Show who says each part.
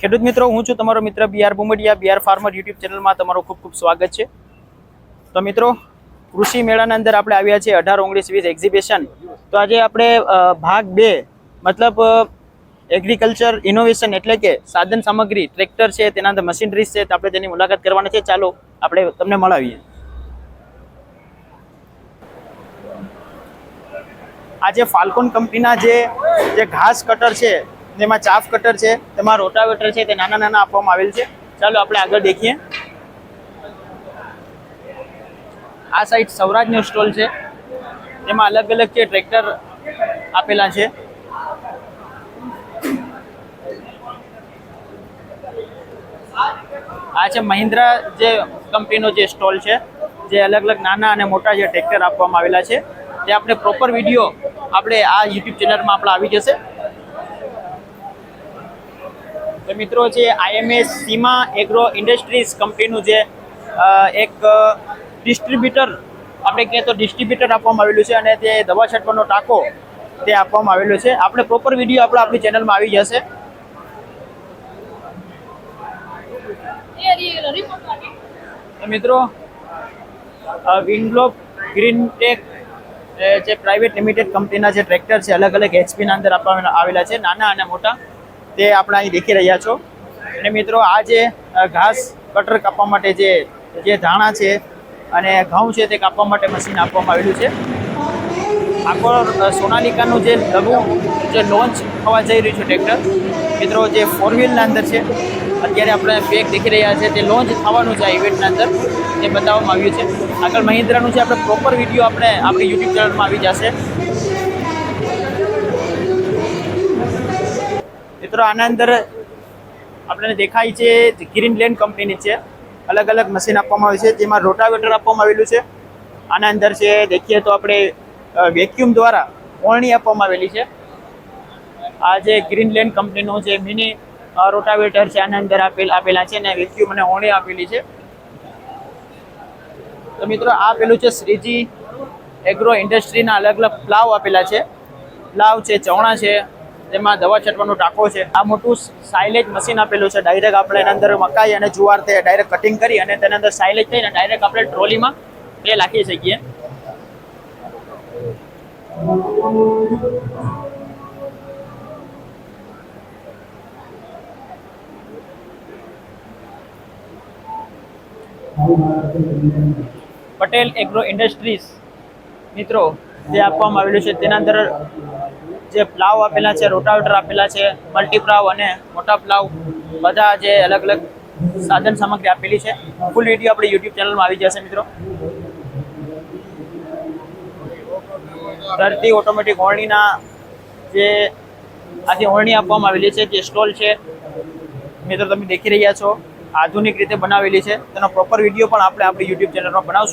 Speaker 1: ખેડૂત મિત્રો, હું છું તમારો મિત્ર BR Bumdiya BR farmer YouTube ચેનલમાં તમારું ખૂબ ખૂબ સ્વાગત છે. તો મિત્રો, કૃષિ મેળાના અંદર આપણે આવ્યા છીએ અઢાર ઓગણીસ વીસ એક્ઝિબિશન તો આજે આપણે ભાગ બે, મતલબ એગ્રીકલ્ચર ઇનોવેશન એટલે કે સાધન સામગ્રી ટ્રેક્ટર છે, તેના અંદર મશીનરીઝ છે આપણે તેની મુલાકાત કરવાની છે. ચાલો, આપણે તમને મળાવીએ. આજે ફાલ્કોન કંપનીના જે જે ઘાસ કટર છે જેમાં ચાફ કટર છે, તેમાં રોટાવેટર છે, તે નાના નાના આપવામાં આવેલ છે. ચાલો આપણે આગળ દેખીએ. આ સાઈડ સૌરાજનો સ્ટોલ છે. તેમાં અલગ અલગ જે ટ્રેક્ટર આપેલા છે. આ છે મહિન્દ્રા જે કંપનીનો જે સ્ટોલ છે, જે અલગ અલગ નાના અને મોટા જે ટ્રેક્ટર આપવામાં આવેલા છે. તે આપણે પ્રોપર વીડિયો આપણે આ યુટ્યુબ ચેનલમાં આપણે આવી જશે. તો મિત્રો જે આઈએમએસ સીમા એગ્રો ઇન્ડસ્ટ્રીઝ કંપનીનું જે એક ડિસ્ટ્રીબ્યુટર આપણે કહીએ તો ડિસ્ટ્રીબ્યુટર આપવામાં આવેલું છે અને તે દવા છાંટવાનો ટાંકો તે આપવામાં આવેલો છે. આપણે પ્રોપર વીડિયો આપણે આપણી ચેનલમાં આવી જશે. મિત્રો વિન્ડલોપ ગ્રીન ટેક જે પ્રાઇવેટ લિમિટેડ કંપનીના જે ટ્રેક્ટર છે અલગ અલગ એચપીના અંદર આપવામાં આવેલા છે, નાના અને મોટા. તે આપણે અહીં દેખી રહ્યા છો. અને મિત્રો, આ જે ઘાસ કટર કાપવા માટે જે જે ધાણા છે અને ઘઉં છે તે કાપવા માટે મશીન આપવામાં આવેલું છે. આખો સોનાલિકાનું જે નવું, જે લોન્ચ થવા જઈ રહ્યું છે ટ્રેક્ટર. મિત્રો, જે ફોર વ્હીલના અંદર છે, અત્યારે આપણે પેક દેખી રહ્યા છે. તે લોન્ચ થવાનું છે આ ઇવેન્ટના અંદર. તે બતાવવામાં આવ્યું છે. આગળ મહિન્દ્રાનું છે આપણે પ્રોપર વીડિયો આપણે આપણી યુટ્યુબ ચેનલમાં આવી જશે. મિત્રો, આના અંદર આપણને દેખાય છે ગ્રીન લેન્ડ કંપનીની છે. અલગ અલગ મશીન આપવામાં આવે છે, જેમાં રોટાવેટર આપવામાં આવેલું છે. આના અંદર છે, દેખીએ તો આપણે વેક્યુમ દ્વારા ઓળણી આપવામાં આવેલી છે. આ જે ગ્રીન લેન્ડ કંપનીનું જે મિની રોટાવેટર છે, આના અંદર આપેલ, આપેલા છે અને વેક્યુમ અને ઓણી આપેલી છે. તો મિત્રો, આ પેલું છે શ્રીજી એગ્રો ઇન્ડસ્ટ્રીના અલગ અલગ પ્લાવ આપેલા છે. પ્લાવ છે ચવણા છે તેમાં દવા છાંટવાનો ટાંકો છે. આ મોટું સાઇલેજ મશીન આપેલું છે. ડાયરેક્ટ આપણે એના અંદર મકાઈ અને જુવાર તે ડાયરેક્ટ કટિંગ કરી અને તેના અંદર સાઇલેજ થઈને ડાયરેક્ટ આપણે ટ્રોલીમાં એ લાખી શકીએ. પટેલ એગ્રો ઇન્ડસ્ટ્રીઝ મિત્રો, જે આપવામાં આવેલું છે, તેના અંદર જે પ્લાવ આપેલા છે રોટાવેટર આપેલા છે મલ્ટીપ્લાવ અને મોટા પ્લાવ બધા જે અલગ અલગ સાધન સામગ્રી આપેલી છે. ફૂલ વીડિયો આપણે યુટ્યુબ ચેનલમાં આવી જશે, મિત્રો. ધરતી ઓટોમેટિક ઓળણીના જે આથી ઓળણી આપવામાં આવેલી છે, જે સ્ટોલ છે, મિત્રો, તમે દેખી રહ્યા છો. આધુનિક રીતે બનાવેલી છે. તેનો પ્રોપર વીડિયો પણ આપણે આપણી યુટ્યુબ ચેનલમાં બનાવશું.